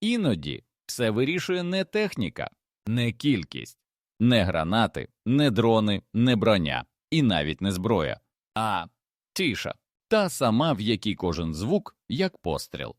Іноді все вирішує не техніка, не кількість, не гранати, не дрони, не броня і навіть не зброя, а тиша, та сама, в якій кожен звук як постріл,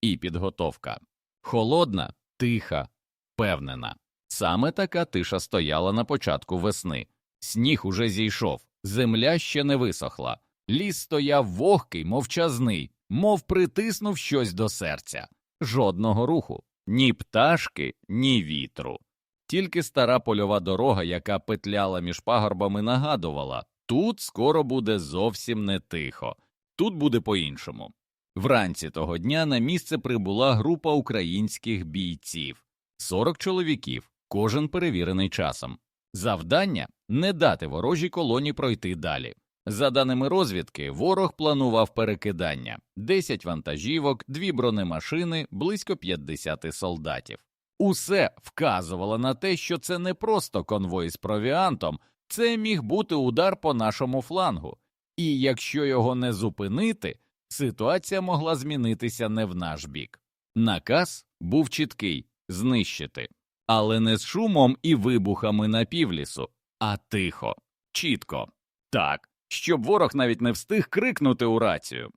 і підготовка холодна, тиха, впевнена. Саме така тиша стояла на початку весни. Сніг уже зійшов, земля ще не висохла, ліс стояв вогкий, мовчазний, мов притиснув щось до серця. Жодного руху, ні пташки, ні вітру. Тільки стара польова дорога, яка петляла між пагорбами, нагадувала тут скоро буде зовсім не тихо, тут буде по-іншому. Вранці того дня на місце прибула група українських бійців 40 чоловіків, кожен перевірений часом. Завдання не дати ворожій колоні пройти далі. За даними розвідки, ворог планував перекидання 10 вантажівок, дві бронемашини, близько 50 солдатів. Усе вказувало на те, що це не просто конвой з провіантом, це міг бути удар по нашому флангу, і якщо його не зупинити, ситуація могла змінитися не в наш бік. Наказ був чіткий знищити, але не з шумом і вибухами на півлісу, а тихо, чітко, так, щоб ворог навіть не встиг крикнути у рацію.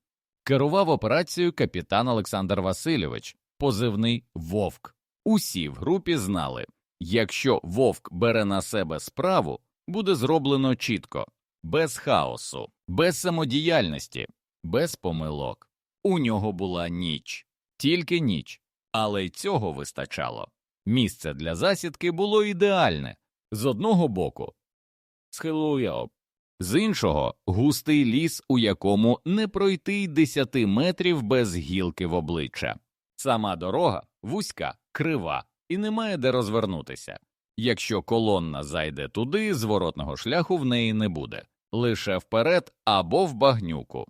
Керував операцією капітан Олександр Васильович, позивний Вовк. Усі в групі знали якщо вовк бере на себе справу, буде зроблено чітко, без хаосу, без самодіяльності, без помилок. У нього була ніч, тільки ніч, але й цього вистачало. Місце для засідки було ідеальне з одного боку схилує, з іншого густий ліс, у якому не пройти й десяти метрів без гілки в обличчя. Сама дорога вузька, крива і немає де розвернутися. Якщо колонна зайде туди, зворотного шляху в неї не буде лише вперед або в багнюку.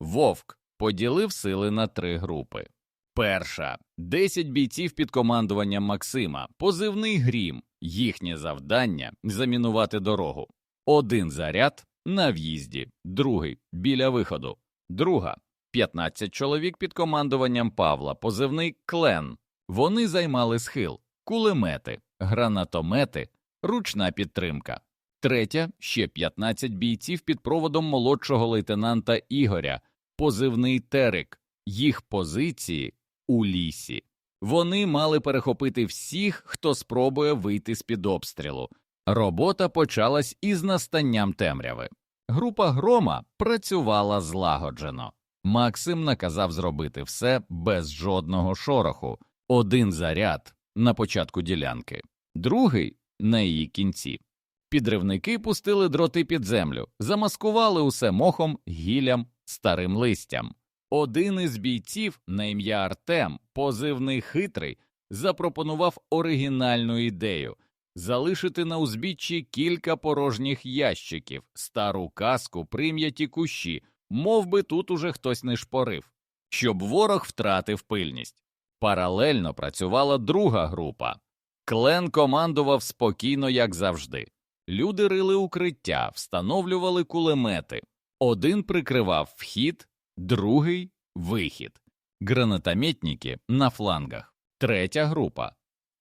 Вовк поділив сили на три групи. Перша 10 бійців під командуванням Максима, позивний грім, їхнє завдання замінувати дорогу. Один заряд на в'їзді, другий біля виходу, друга 15 чоловік під командуванням Павла, позивний клен. Вони займали схил, кулемети, гранатомети, ручна підтримка. Третя ще 15 бійців під проводом молодшого лейтенанта Ігоря, позивний Терек, їх позиції у лісі. Вони мали перехопити всіх, хто спробує вийти з під обстрілу. Робота почалась із настанням темряви. Група грома працювала злагоджено. Максим наказав зробити все без жодного шороху, один заряд на початку ділянки, другий на її кінці. Підривники пустили дроти під землю, замаскували усе мохом, гіллям, старим листям. Один із бійців, на ім'я Артем, позивний хитрий, запропонував оригінальну ідею залишити на узбіччі кілька порожніх ящиків, стару каску, прим'яті кущі, мов би тут уже хтось не шпорив, щоб ворог втратив пильність. Паралельно працювала друга група. Клен командував спокійно, як завжди. Люди рили укриття, встановлювали кулемети. Один прикривав вхід, другий вихід, гранатометники на флангах, третя група.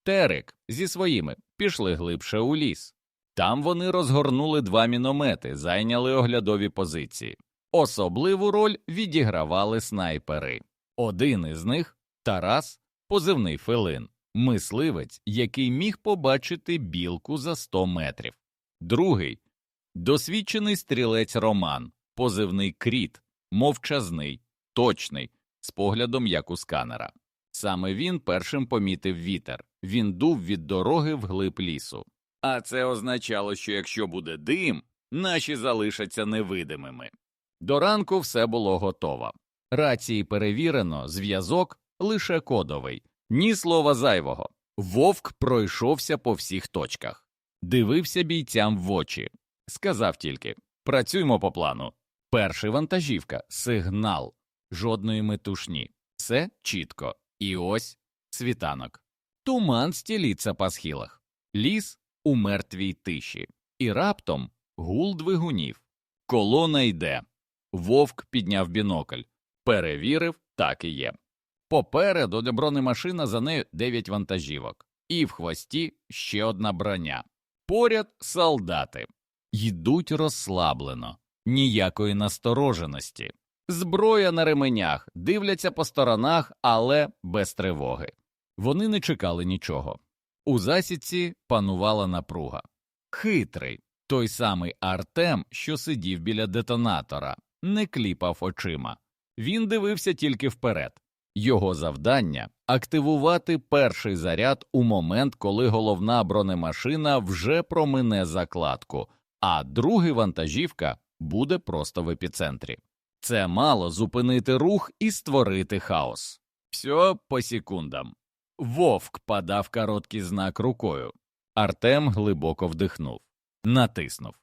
Терек зі своїми пішли глибше у ліс. Там вони розгорнули два міномети, зайняли оглядові позиції. Особливу роль відігравали снайпери. Один із них Тарас, позивний Филин, мисливець, який міг побачити білку за 100 метрів. Другий досвідчений стрілець Роман, позивний кріт, мовчазний, точний, з поглядом як у сканера. Саме він першим помітив вітер, він дув від дороги вглиб лісу. А це означало, що якщо буде дим, наші залишаться невидимими. До ранку все було готово. Рації перевірено, зв'язок лише кодовий, ні слова зайвого. Вовк пройшовся по всіх точках, дивився бійцям в очі, сказав тільки працюємо по плану. Перший вантажівка, сигнал, жодної метушні, все чітко. І ось світанок. Туман стіліться по схилах, ліс у мертвій тиші, і раптом гул двигунів. Колона йде. Вовк підняв бінокль, перевірив, так і є. Попереду де бронемашина за нею дев'ять вантажівок, і в хвості ще одна броня. Поряд солдати йдуть розслаблено, ніякої настороженості. Зброя на ременях, дивляться по сторонах, але без тривоги. Вони не чекали нічого. У засідці панувала напруга. Хитрий, той самий Артем, що сидів біля детонатора, не кліпав очима. Він дивився тільки вперед. Його завдання активувати перший заряд у момент, коли головна бронемашина вже промине закладку, а другий вантажівка буде просто в епіцентрі. Це мало зупинити рух і створити хаос. Все по секундам. Вовк подав короткий знак рукою. Артем глибоко вдихнув, натиснув.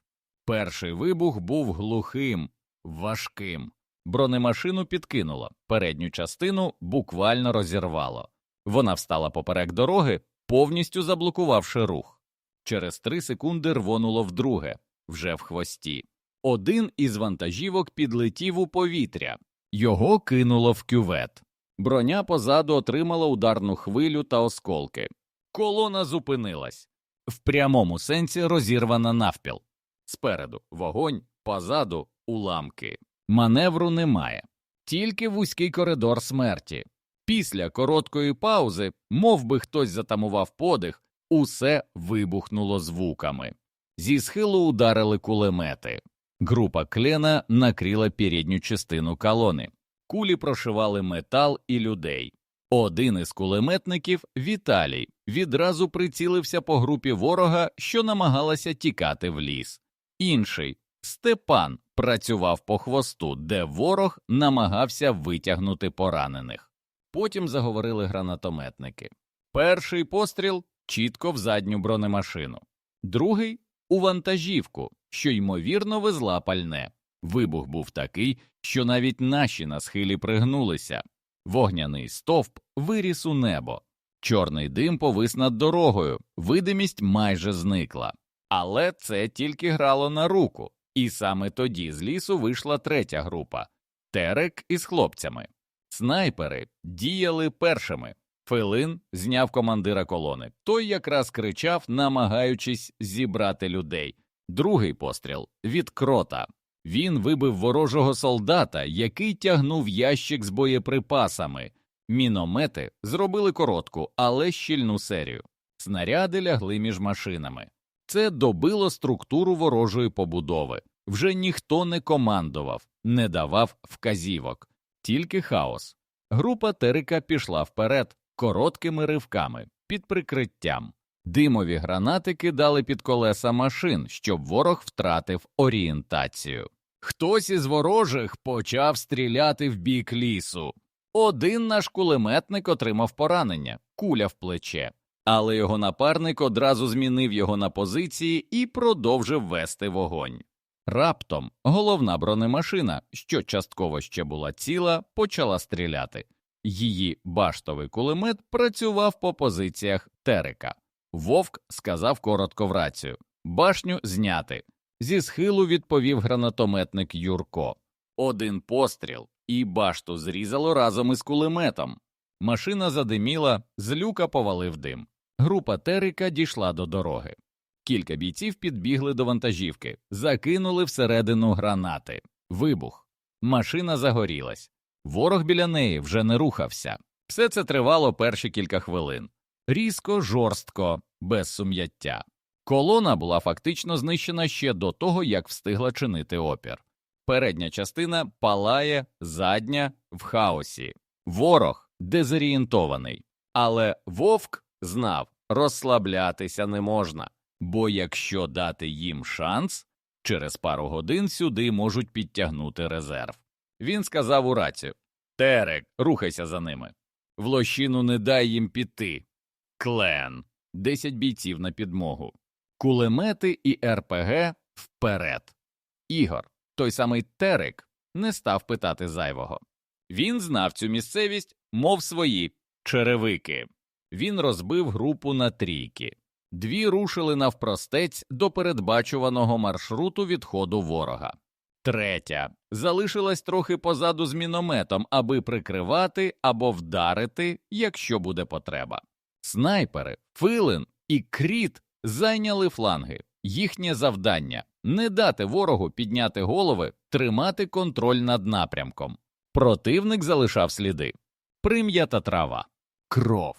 Перший вибух був глухим, важким. Бронемашину підкинуло, передню частину буквально розірвало. Вона встала поперек дороги, повністю заблокувавши рух. Через три секунди рвонуло вдруге, вже в хвості. Один із вантажівок підлетів у повітря, його кинуло в кювет. Броня позаду отримала ударну хвилю та осколки. Колона зупинилась в прямому сенсі розірвана навпіл. Спереду вогонь, позаду уламки. Маневру немає, тільки вузький коридор смерті. Після короткої паузи, мов би хтось затамував подих, усе вибухнуло звуками. Зі схилу ударили кулемети. Група клена накрила передню частину колони. Кулі прошивали метал і людей. Один із кулеметників, Віталій, відразу прицілився по групі ворога, що намагалася тікати в ліс. Інший Степан працював по хвосту, де ворог намагався витягнути поранених. Потім заговорили гранатометники. Перший постріл чітко в задню бронемашину, другий у вантажівку, що ймовірно везла пальне. Вибух був такий, що навіть наші на схилі пригнулися. Вогняний стовп виріс у небо, чорний дим повис над дорогою, видимість майже зникла. Але це тільки грало на руку, і саме тоді з лісу вийшла третя група Терек із хлопцями. Снайпери діяли першими. Филин зняв командира колони. Той якраз кричав, намагаючись зібрати людей. Другий постріл від крота. Він вибив ворожого солдата, який тягнув ящик з боєприпасами. Міномети зробили коротку, але щільну серію. Снаряди лягли між машинами. Це добило структуру ворожої побудови. Вже ніхто не командував, не давав вказівок, тільки хаос. Група Терика пішла вперед короткими ривками, під прикриттям. Димові гранати кидали під колеса машин, щоб ворог втратив орієнтацію. Хтось із ворожих почав стріляти в бік лісу. Один наш кулеметник отримав поранення, куля в плече, але його напарник одразу змінив його на позиції і продовжив вести вогонь. Раптом головна бронемашина, що частково ще була ціла, почала стріляти. Її баштовий кулемет працював по позиціях Терека. Вовк сказав коротко в рацію башню зняти. Зі схилу відповів гранатометник Юрко. Один постріл, і башту зрізало разом із кулеметом. Машина задиміла, з люка повалив дим. Група Терика дійшла до дороги. Кілька бійців підбігли до вантажівки, закинули всередину гранати. Вибух. Машина загорілась. Ворог біля неї вже не рухався. Все це тривало перші кілька хвилин. Різко, жорстко, без сум'яття. Колона була фактично знищена ще до того, як встигла чинити опір. Передня частина палає, задня в хаосі. Ворог дезорієнтований. Але вовк знав, розслаблятися не можна, бо якщо дати їм шанс, через пару годин сюди можуть підтягнути резерв. Він сказав у рацію Терек, рухайся за ними. В лощину не дай їм піти. Клен. Десять бійців на підмогу. Кулемети і РПГ вперед. Ігор, той самий Терек, не став питати зайвого. Він знав цю місцевість, мов свої черевики. Він розбив групу на трійки. Дві рушили навпростець до передбачуваного маршруту відходу ворога. Третя залишилась трохи позаду з мінометом, аби прикривати або вдарити, якщо буде потреба. Снайпери, Филин і Кріт зайняли фланги. Їхнє завдання не дати ворогу підняти голови, тримати контроль над напрямком. Противник залишав сліди, прим'ята трава, кров,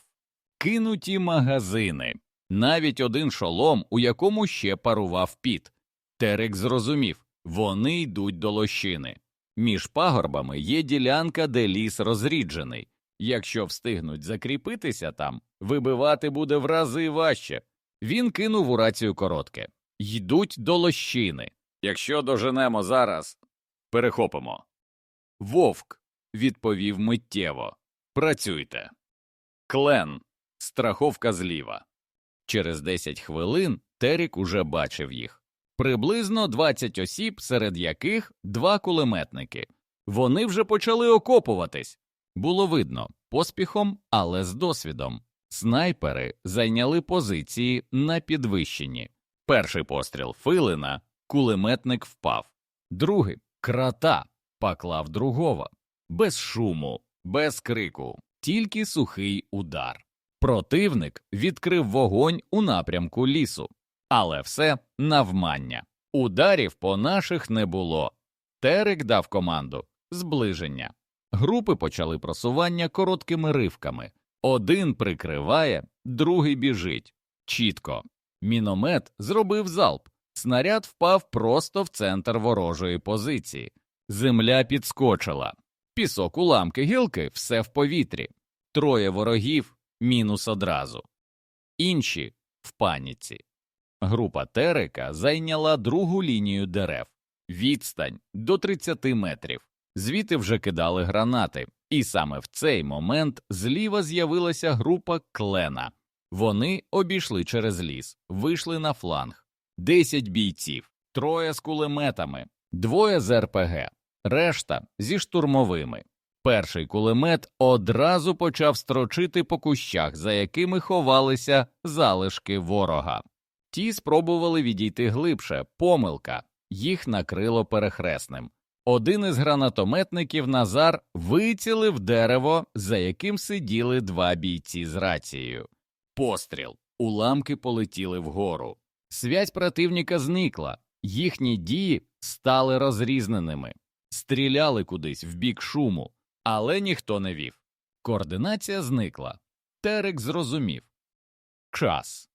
кинуті магазини, навіть один шолом, у якому ще парував піт. Терек зрозумів вони йдуть до лощини. Між пагорбами є ділянка, де ліс розріджений. Якщо встигнуть закріпитися там, вибивати буде в рази важче. Він кинув у рацію коротке йдуть до лощини. Якщо доженемо зараз, перехопимо. Вовк відповів миттєво Працюйте. Клен, страховка зліва. Через 10 хвилин Терік уже бачив їх приблизно 20 осіб, серед яких два кулеметники. Вони вже почали окопуватись. Було видно поспіхом, але з досвідом. Снайпери зайняли позиції на підвищенні. Перший постріл Филина, кулеметник впав, другий крата поклав другого, без шуму, без крику, тільки сухий удар. Противник відкрив вогонь у напрямку лісу, але все навмання. Ударів по наших не було. Терек дав команду зближення. Групи почали просування короткими ривками. Один прикриває, другий біжить. Чітко. Міномет зробив залп. Снаряд впав просто в центр ворожої позиції. Земля підскочила. Пісок уламки гілки все в повітрі. Троє ворогів мінус одразу. Інші в паніці. Група Терека зайняла другу лінію дерев, відстань до 30 метрів. Звідти вже кидали гранати, і саме в цей момент зліва з'явилася група клена. Вони обійшли через ліс, вийшли на фланг. Десять бійців, троє з кулеметами, двоє з РПГ, решта зі штурмовими. Перший кулемет одразу почав строчити по кущах, за якими ховалися залишки ворога. Ті спробували відійти глибше, помилка, їх накрило перехресним. Один із гранатометників Назар вицілив дерево, за яким сиділи два бійці з рацією. Постріл, уламки полетіли вгору. Связь противника зникла, їхні дії стали розрізненими, стріляли кудись в бік шуму, але ніхто не вів. Координація зникла. Терек зрозумів. Час.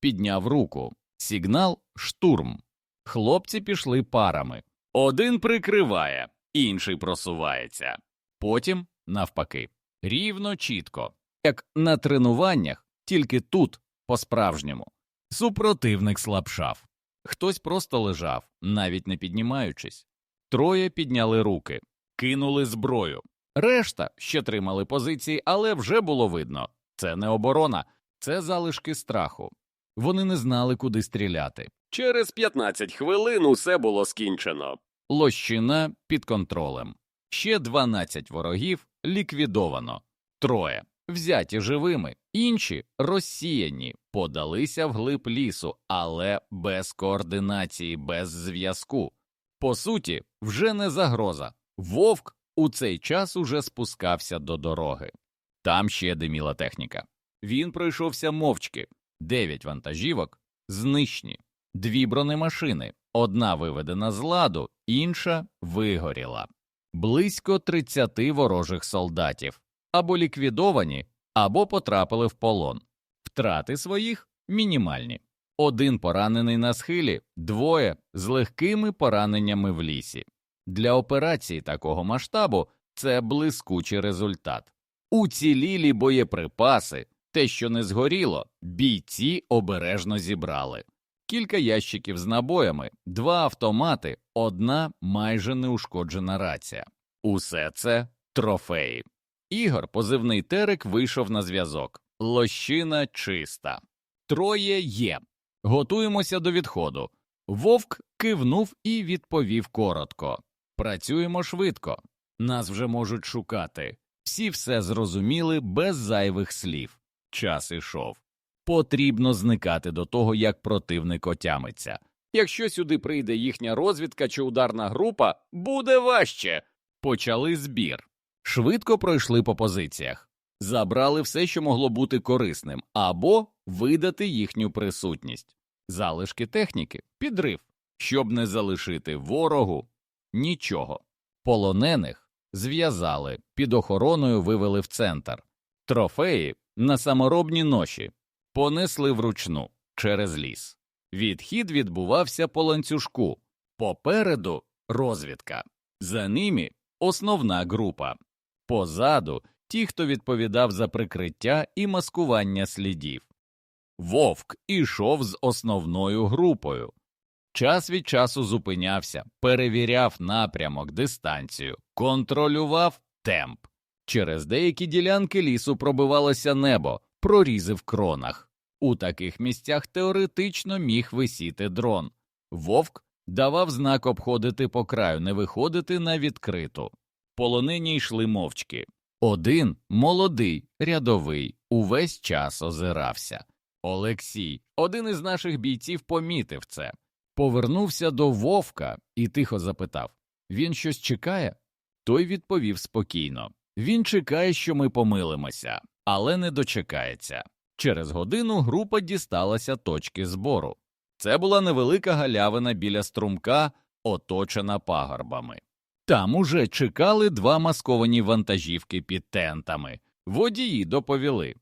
Підняв руку. Сигнал штурм. Хлопці пішли парами. Один прикриває, інший просувається. Потім, навпаки, рівно чітко, як на тренуваннях, тільки тут, по-справжньому. Супротивник слабшав. Хтось просто лежав, навіть не піднімаючись. Троє підняли руки, кинули зброю. Решта ще тримали позиції, але вже було видно це не оборона, це залишки страху. Вони не знали, куди стріляти. Через 15 хвилин усе було скінчено. Лощина під контролем. Ще 12 ворогів ліквідовано, троє взяті живими, інші розсіяні, подалися вглиб лісу, але без координації, без зв'язку. По суті, вже не загроза. Вовк у цей час уже спускався до дороги. Там ще диміла техніка. Він пройшовся мовчки, дев'ять вантажівок знищені, дві бронемашини, одна виведена з ладу, інша вигоріла. Близько 30 ворожих солдатів або ліквідовані, або потрапили в полон. Втрати своїх мінімальні. Один поранений на схилі, двоє з легкими пораненнями в лісі. Для операції такого масштабу це блискучий результат. Уцілілі боєприпаси, те, що не згоріло, бійці обережно зібрали. Кілька ящиків з набоями, два автомати, одна майже неушкоджена рація. Усе це трофеї. Ігор, позивний Терек, вийшов на зв'язок. Лощина чиста. Троє є. Готуємося до відходу. Вовк кивнув і відповів коротко Працюємо швидко. Нас вже можуть шукати. Всі все зрозуміли без зайвих слів. Час ішов. Потрібно зникати до того, як противник отямиться. Якщо сюди прийде їхня розвідка чи ударна група, буде важче. Почали збір. Швидко пройшли по позиціях, забрали все, що могло бути корисним, або видати їхню присутність. Залишки техніки, підрив, щоб не залишити ворогу нічого. Полонених зв'язали, під охороною вивели в центр. Трофеї на саморобні ноші понесли вручну через ліс. Відхід відбувався по ланцюжку. Попереду розвідка. За ними основна група. Позаду ті, хто відповідав за прикриття і маскування слідів. Вовк ішов з основною групою. Час від часу зупинявся, перевіряв напрямок, дистанцію, контролював темп. Через деякі ділянки лісу пробивалося небо, прорізи в кронах. У таких місцях теоретично міг висіти дрон. Вовк давав знак обходити по краю, не виходити на відкриту. Полонені йшли мовчки. Один молодий, рядовий, увесь час озирався. Олексій, один із наших бійців, помітив це. Повернувся до вовка і тихо запитав Він щось чекає? Той відповів спокійно Він чекає, що ми помилимося, але не дочекається. Через годину група дісталася точки збору. Це була невелика галявина біля струмка, оточена пагорбами. Там уже чекали два масковані вантажівки під тентами. Водії доповіли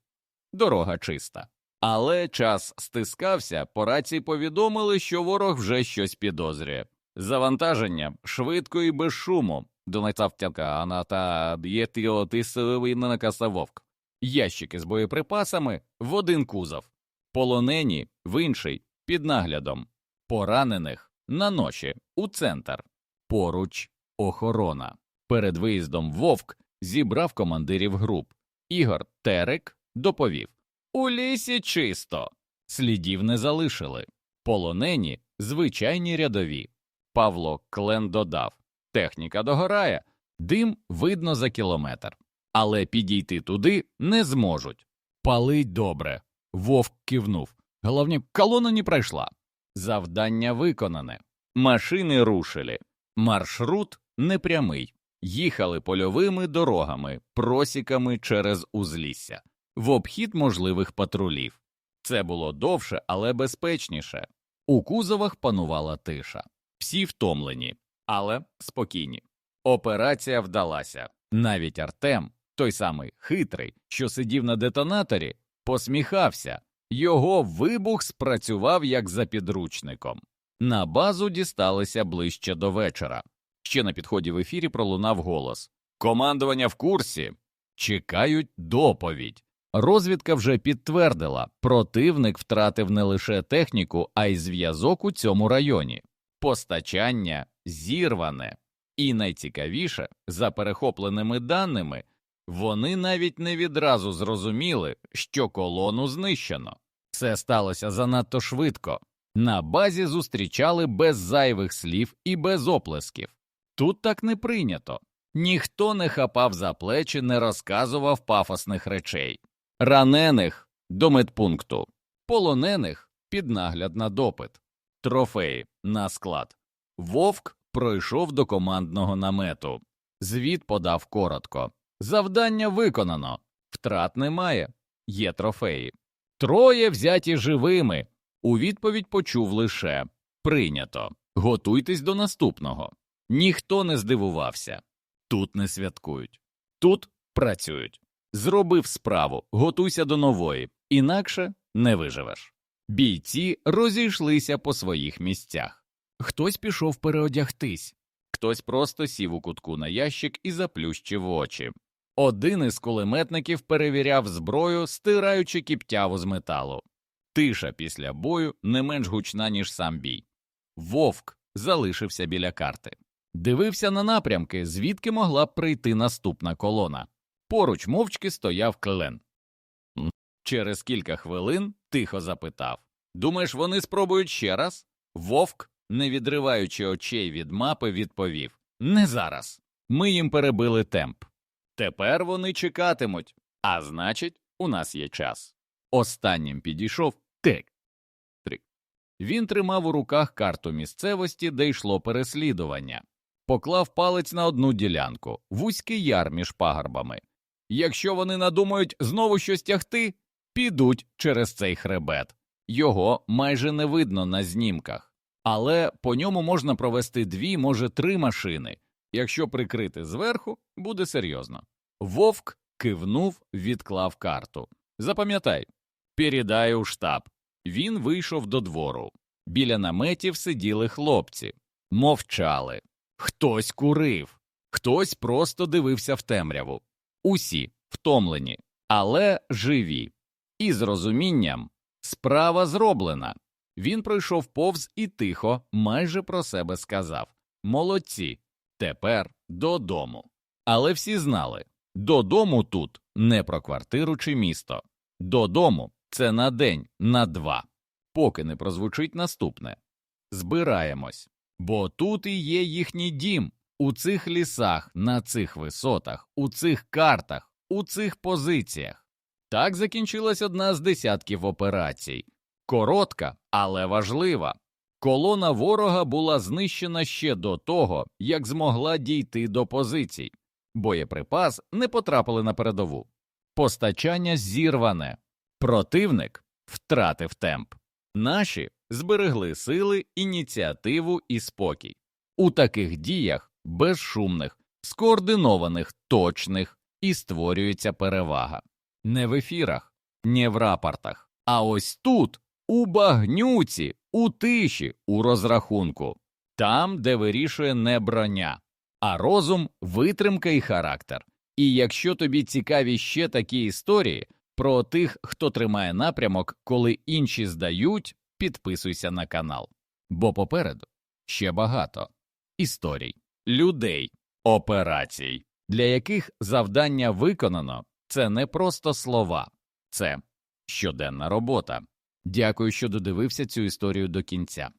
дорога чиста. Але час стискався, по рації повідомили, що ворог вже щось підозрює. Завантаження швидко і без шуму. Донайцав тянка, а та є накаса вовк. Ящики з боєприпасами в один кузов, полонені в інший під наглядом, поранених на ноші у центр, поруч охорона. Перед виїздом вовк зібрав командирів груп. Ігор Терек доповів У лісі чисто. Слідів не залишили. Полонені звичайні рядові. Павло Клен додав Техніка догорає, дим видно за кілометр. Але підійти туди не зможуть. Палить добре. Вовк кивнув. Головне, колона не пройшла. Завдання виконане. Машини рушили. Маршрут непрямий. Їхали польовими дорогами, просіками через узлісся, в обхід можливих патрулів. Це було довше, але безпечніше. У кузовах панувала тиша. Всі втомлені, але спокійні. Операція вдалася. Навіть Артем, той самий хитрий, що сидів на детонаторі, посміхався. Його вибух спрацював як за підручником. На базу дісталися ближче до вечора. Ще на підході в ефірі пролунав голос Командування в курсі. Чекають доповідь. Розвідка вже підтвердила, противник втратив не лише техніку, а й зв'язок у цьому районі. Постачання зірване. І найцікавіше, за перехопленими даними, вони навіть не відразу зрозуміли, що колону знищено. Це сталося занадто швидко. На базі зустрічали без зайвих слів і без оплесків. Тут так не прийнято. Ніхто не хапав за плечі, не розказував пафосних речей. Ранених до медпункту, полонених під нагляд на допит, трофеї на склад. Вовк пройшов до командного намету. Звіт подав коротко. Завдання виконано, втрат немає, є трофеї. Троє взяті живими. У відповідь почув лише прийнято. Готуйтесь до наступного. Ніхто не здивувався. Тут не святкують, тут працюють. Зробив справу, готуйся до нової, інакше не виживеш. Бійці розійшлися по своїх місцях. Хтось пішов переодягтись, хтось просто сів у кутку на ящик і заплющив очі. Один із кулеметників перевіряв зброю, стираючи кіптяву з металу. Тиша після бою не менш гучна, ніж сам бій. Вовк залишився біля карти. Дивився на напрямки, звідки могла б прийти наступна колона. Поруч мовчки стояв клен. Через кілька хвилин тихо запитав Думаєш, вони спробують ще раз? Вовк, не відриваючи очей від мапи, відповів Не зараз. Ми їм перебили темп. Тепер вони чекатимуть, а значить, у нас є час. Останнім підійшов Тек. Він тримав у руках карту місцевості, де йшло переслідування, поклав палець на одну ділянку, вузький яр між пагорбами. Якщо вони надумають знову щось тягти, підуть через цей хребет. Його майже не видно на знімках, але по ньому можна провести дві, може, три машини. Якщо прикрити зверху, буде серйозно. Вовк кивнув, відклав карту. Запам'ятай, передай у штаб. Він вийшов до двору. Біля наметів сиділи хлопці, мовчали. Хтось курив, хтось просто дивився в темряву. Усі втомлені, але живі. І з розумінням справа зроблена. Він пройшов повз і тихо, майже про себе сказав Молодці, тепер додому. Але всі знали додому тут не про квартиру чи місто. Додому це на день, на два. Поки не прозвучить наступне. Збираємось, бо тут і є їхній дім, у цих лісах, на цих висотах, у цих картах, у цих позиціях. Так закінчилась одна з десятків операцій. Коротка, але важлива. Колона ворога була знищена ще до того, як змогла дійти до позицій. Боєприпас не потрапили на передову. Постачання зірване. Противник втратив темп. Наші зберегли сили, ініціативу і спокій. У таких діях безшумних, скоординованих, точних і створюється перевага. Не в ефірах, не в рапортах, а ось тут, у багнюці, у тиші, у розрахунку, там, де вирішує не броня, а розум, витримка і характер. І якщо тобі цікаві ще такі історії про тих, хто тримає напрямок, коли інші здають, підписуйся на канал. Бо попереду ще багато історій, людей, операцій, для яких завдання виконано це не просто слова, це щоденна робота. Дякую, що додивився цю історію до кінця.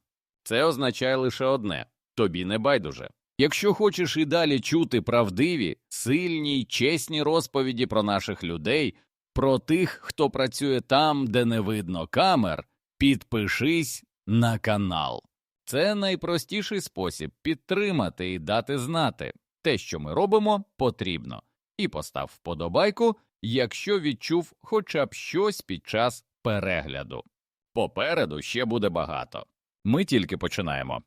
Це означає лише одне тобі не байдуже. Якщо хочеш і далі чути правдиві, сильні й чесні розповіді про наших людей, про тих, хто працює там, де не видно камер, підпишись на канал. Це найпростіший спосіб підтримати і дати знати те, що ми робимо, потрібно. І постав вподобайку, якщо відчув хоча б щось під час перегляду. Попереду ще буде багато. Ми тільки починаємо.